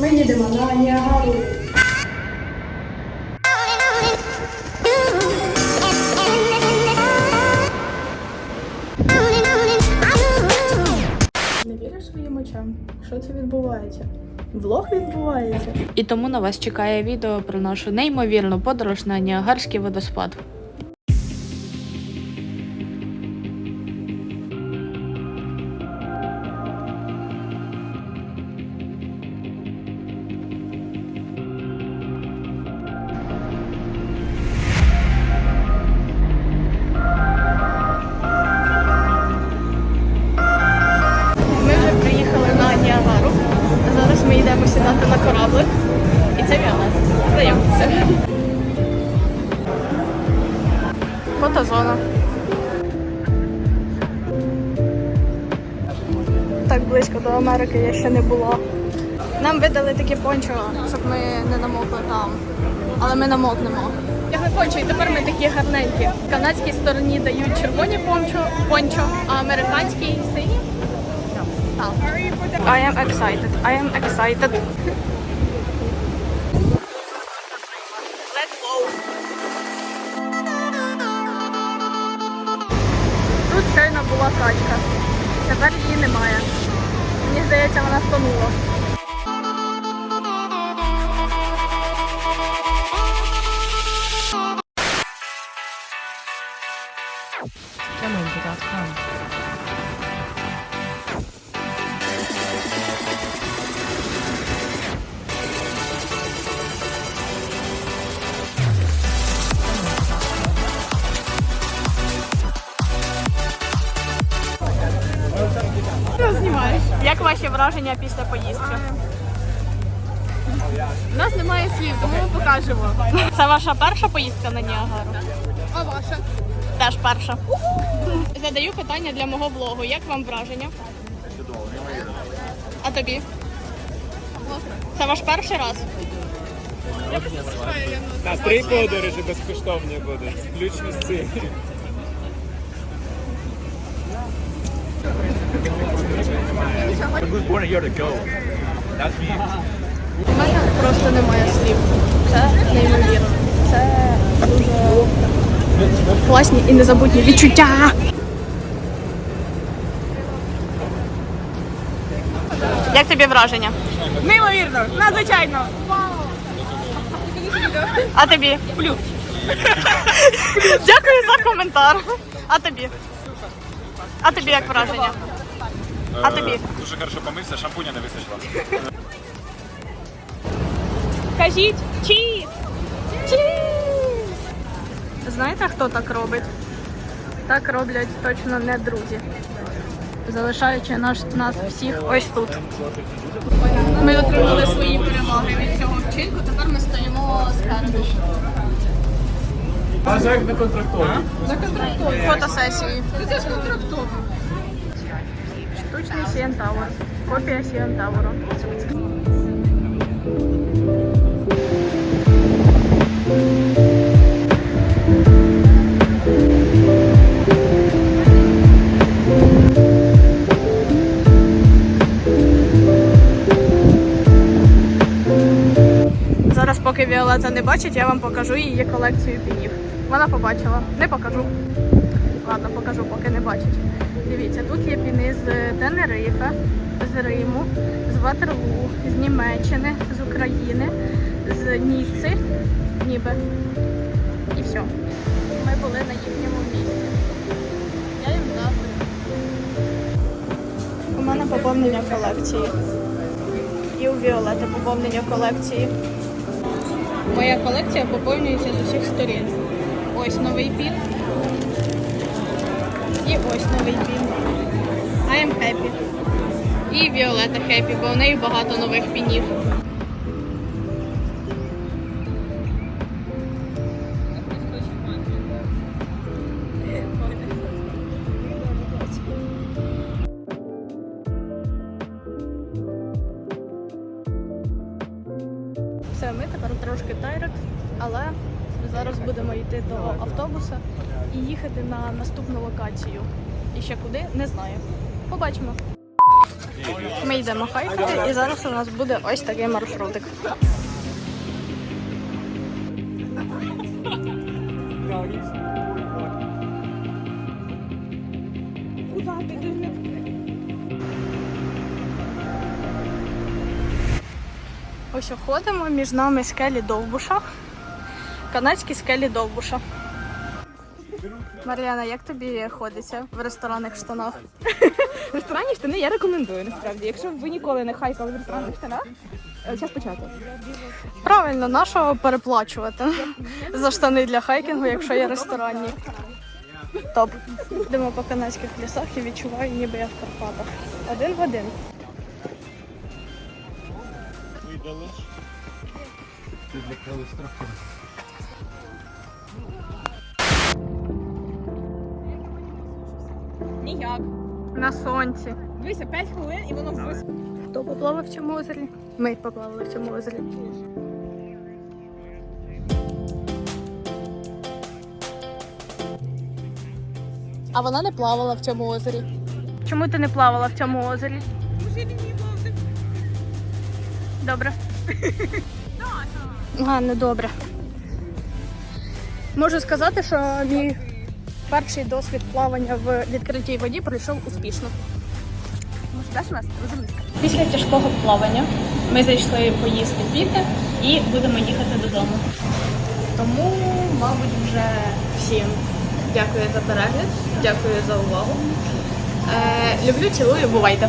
Ми їдемо на Ніагару. Не віриш своїм очам? Що це відбувається? Влог відбувається. І тому на вас чекає відео про нашу неймовірну подорож на Ніагарський водоспад. Знайомтеся. Фотозона. Так близько до Америки я ще не була. Нам видали таке пончо, щоб ми не намокли там. Але ми намокнемо. Ягли пончо, і тепер ми такі гарненькі. В канадській стороні дають червоні пончо, пончо, а американській сині. I am excited. I am excited. Була качка. Тепер її немає. Мені здається, вона втонула. Що знімаєш? Як ваші враження після поїздки? У нас немає слів, тому ми покажемо. Це ваша перша поїздка на Ніагару? А ваша? Теж перша. Задаю питання для мого блогу. Як вам враження? А тобі? Це ваш перший раз? Та три подорожі безкоштовні будуть, включно з цим. У мене просто немає слів. Це неймовірно. Це дуже класні і незабутні відчуття. Як тобі враження? Неймовірно, надзвичайно. А тобі? Плюс. Дякую за коментар. А тобі? А тобі як враження? А тобі? Дуже хорошо помився, шампуня не вистачило. Кажіть чіз! Чіз! Знаєте, хто так робить? Так роблять точно не друзі. Залишаючи наш, нас всіх ось тут. Ми отримали свої перемоги від цього вчинку, тепер ми стоїмо спереду. А як на контрактові? Фотосесії. Це ж контрактові. Штучний CN Tower. Копія CN Tower. Зараз, поки Віолета не бачить, я вам покажу її колекцію пінів. Вона побачила. Не покажу. Ладно, покажу, поки не бачить. Дивіться, тут є піни з Тенерифе, з Риму, з Ватерлу, з Німеччини, з України, з Ніцци, ніби. І все. Ми були на їхньому місці. Я їм дякую. У мене поповнення колекції. І у Віолети поповнення колекції. Моя колекція поповнюється з усіх сторін. Ось новий пін. І ось новий пін. I am happy. І Віолета happy, бо в неї багато нових пінів. Все, ми тепер трошки тайрек, але зараз будемо йти до автобуса і їхати на наступну локацію. І ще куди, не знаю. Побачимо. Ми йдемо хайкати, і зараз у нас буде ось такий маршрутик. Ось ходимо між нами скелі Довбуша. Канадські скелі Довбуша. Мар'яна, як тобі ходиться в ресторанних штанах? Ресторанні штани я рекомендую насправді. Якщо ви ніколи не хайкали в ресторанних штанах, е, час почати. Правильно, нашого переплачувати за штани для хайкінгу, якщо є ресторанні. Топ. Йдемо по канадських лісах і відчуваю, ніби я в Карпатах. Один в один. Ніяк. На сонці. Дивися, 5 хвилин і воно вис... Хто поплавав в цьому озері? Ми поплавали в цьому озері. А вона не плавала в цьому озері. Чому ти не плавала в цьому озері? Добре. А, добре. Можу сказати, що мій перший досвід плавання в відкритій воді пройшов успішно. Може, даш нас? розумієш? Після тяжкого плавання ми зайшли поїсти піти і будемо їхати додому. Тому, мабуть, вже всім дякую за перегляд, дякую за увагу. Е, люблю, цілую, бувайте!